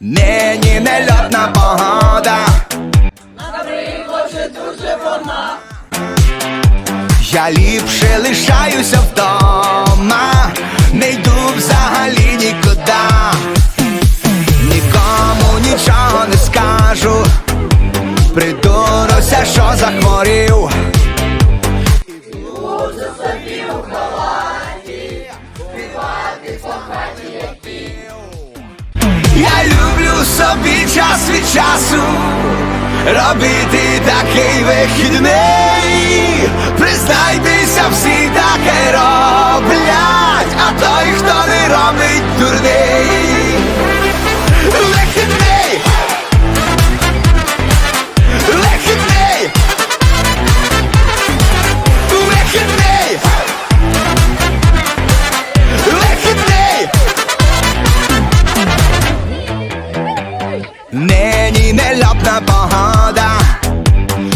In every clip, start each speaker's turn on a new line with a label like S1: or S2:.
S1: Нині нельотна погода. Я ліпше лишаюся вдома, собі час від часу робити такий вихідний. Погода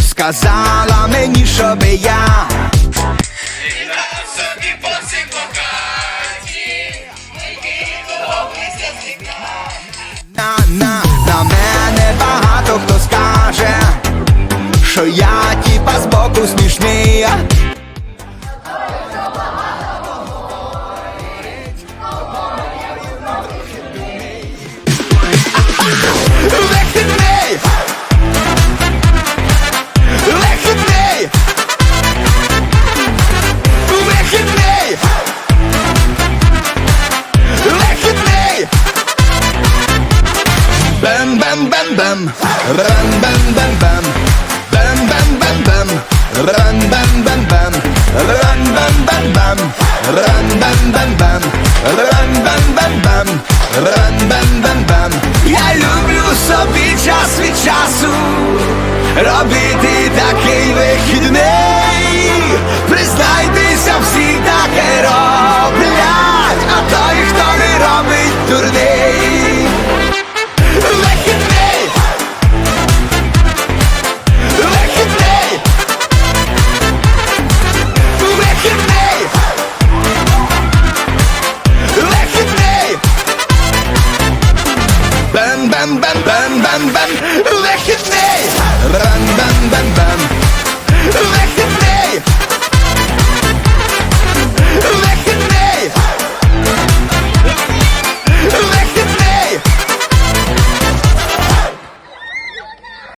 S1: Сказала мені, щоби я на, на, на мене багато хто скаже, що я тіпа з боку смішний. бэм Ран бэм бэм бэм Бэм бэм бэм бэм Ран бэм бэм бэм Ран бэм бэм бэм Ран бэм бэм бэм Ран бэм бэм бэм Ран бэм бэм бэм Я люблю собі час від часу Робити вихідний.